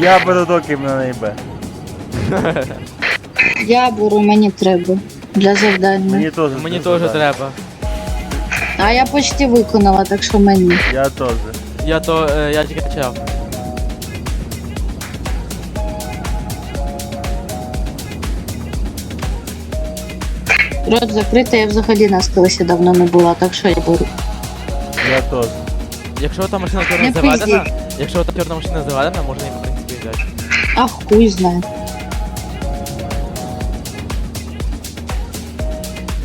Я беру доки мене не. Я беру, мені треба. Для завдання. Мені теж. Мені теж треба. А я почти виконала, так що мені. Я теж. Я то, е, я тільки почав. Рот закритий, я взагалі на скелесі давно не була, так що я беру. Я теж. Якщо та машина чорна Не заведена, якщо та чорна машина заведена, можна в принципі А хуй знає.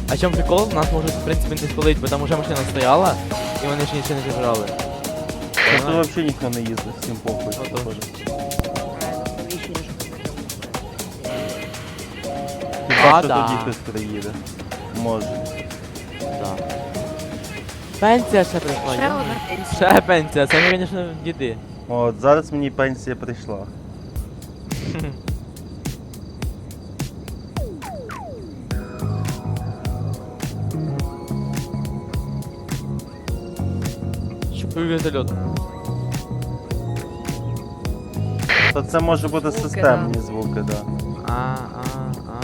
А чому прикол? Нас можуть в принципі не спалити, бо там уже машина стояла, і вони ще нічого не зібрали. Тут взагалі ніхто не їздить, всім похуй. Отож. походу. Хіба А, що да. тоді хтось приїде. Може. Так. Пенсія ще прийшла. Ще одна пенсія. Ще пенсія, це ми, звісно, діди. От, зараз мені пенсія прийшла. Чупив вертольот. То це може бути Звуки, системні звуки, да. А, а, а.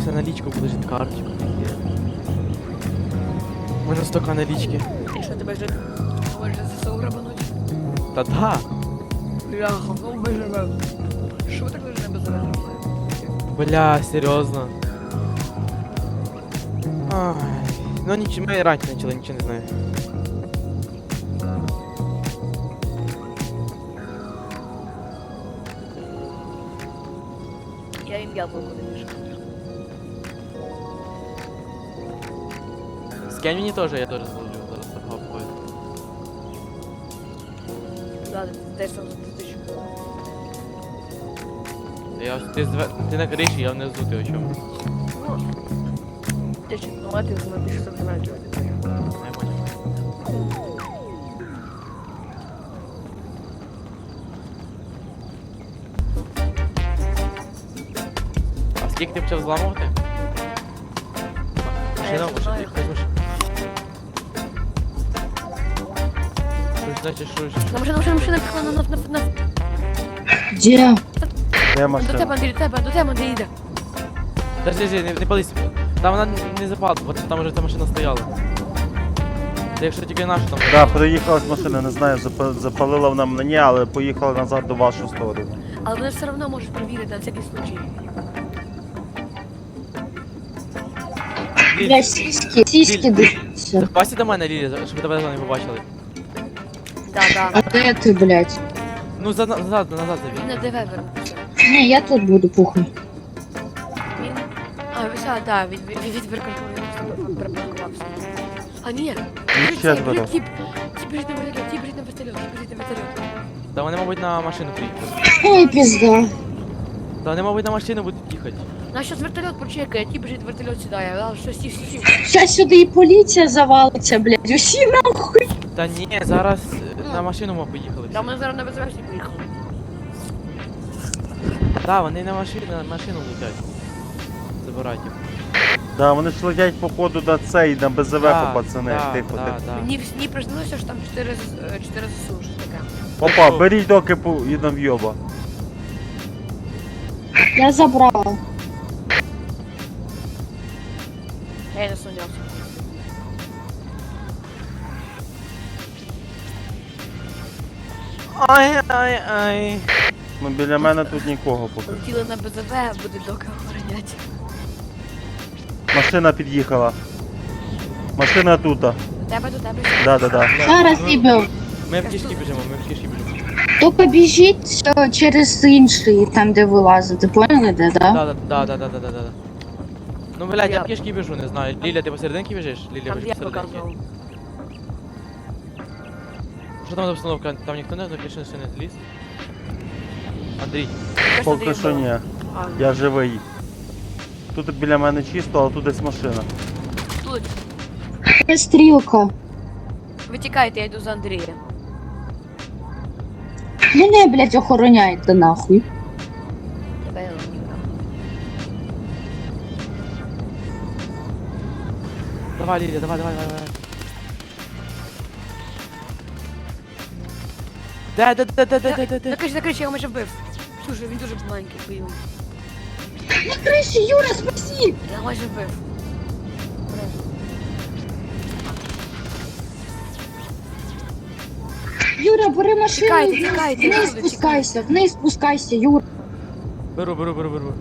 Блядь, я забувся налічку положити карточку. У мене столько налічки. І що тебе вже може ЗСУ грабануть? Та да. Бляха, ну ми живемо. Що ви так дуже небезпечно? Бля, серйозно. Ай. Ну нічого, ми раніше почали, нічого не знаю. Я їм яблуко не мішу. Скинь мені теж, я теж зловлю зараз торговку. Ладно, ти теж сам за тисячу. Я ти, зве... ти на криші, я внизу, ти о чому? Ну, ти ще, ну, а ти за більше сам знаєш. Не понял. А скільки ти почав зламувати? Машина, не машина, знаю. машина. Значить, щось. На машина, машина, машина, пішла на, на, на, на, Де? Де до машина? тебе, Андрій, до тебе, до тебе, Андрій, йде. Подожди, подожди, не, не пались. Там вона не запала, бо там уже та машина стояла. Це якщо тільки наша там. Да, приїхала з машини, не знаю, запа- запалила вона мені, але поїхала назад до вашу сторону. Але вони все одно можуть перевірити на всякий случай. Бля, сіськи, сіськи дивіться. Захвасти до мене, Лілі, щоб тебе не побачили. Да, да. А де ти, блядь? Ну, за, назад, назад Він на ДВ вернувся. Ні, я тут буду, похуй. Він... А, все, да, він, він, він припаркувався. А, ні. Тіп, тіп, тіп біжить на вертольот, тіп біжить на вертольот, тіп біжить на вертольот. Та вони, мабуть, на машину приїхали. Ой, пізда. Та вони, мабуть, на машину будуть їхати. На щас вертольот почекає, тіп біжить вертольот сідає, а що сів, сів, сів. Щас сюди і поліція завалиться, блядь. Усі нахуй. Та ні, зараз е, на машину ми поїхали. Там ми зараз на безвесні поїхали. Так, вони на машину, на машину летять. Забирайте. Да, вони ж летять по ходу на цей, на БЗВ, Да, пацани. да, Тихо, да, тихо. да. Мені, мені приснилося, що там 4, з- е, 4 ЗСУ, щось таке. Опа, беріть доки по і на в'єба. Я забрала. Я не сумнівався. Ай, ай, ай. Ну біля мене тут нікого поки. Полетіли на БЗВ, буде доки охоронять. Машина під'їхала. Машина тут. До тебе, до тебе. Да, да, да. Зараз їбав. Ми в кишки біжимо, ми в кишки біжимо. Тільки біжіть все, через інший, там де вилазити, поняли, де, да? Да, да, да, да, да, да, да. Ну, блядь, я Я- в кишки біжу, не знаю. Ліля, ти посерединки біжиш? Ліля, Там біжиш посерединки. показував. Що там за обстановка? Там ніхто не на ще не зліз? Андрій. Поки що ні. А, Я живий. Тут біля мене чисто, але тут десь машина. Тут. Є стрілка. Ви тікайте, я йду за Андрієм. Мене, блядь, охороняйте нахуй. Давай, Лілія, давай, давай, давай, давай. Де, де, де, де, де, де, де, де? На криші, на криші, я його майже вбив. Слушай, він дуже маленький, хуй. На крыше, Юра, спаси! Я майже вбив. Юра, бери машину. Тікайте, тікайте, Вниз люди, спускайся, вниз спускайся, Юра. Беру, беру, беру, беру.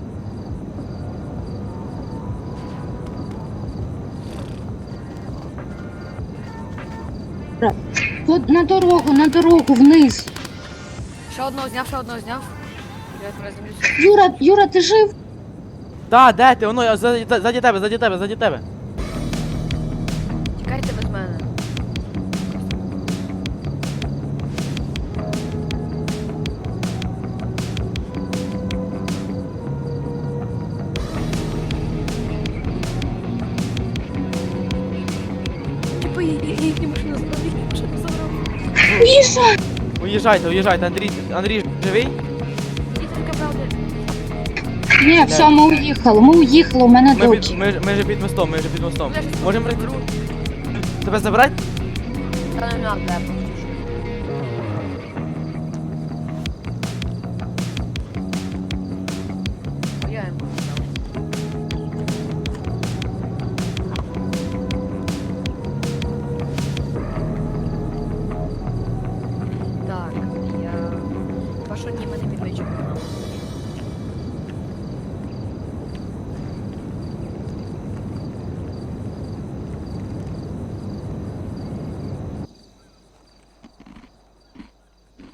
На дорогу, на дорогу, вниз. Ще одного зняв, ще одного зняв. Я приземлюся. Юра, Юра, ти жив? Да, де ти? Воно, я ззаді, ззаді тебе, ззаді тебе, ззаді тебе. Тікайте без мене. Типу, їхні машини збрали, що ти забрав? Міша! Уїжджайте, уїжджайте, Андрій, Андрій живий? Ні, все, ми уїхали, ми уїхали, у мене Ми, доки. під, ми, ми же під мостом, ми же під мостом. Можемо прийти? Тебе забрати? Та не надо,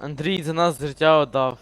Андрій за нас життя отдав.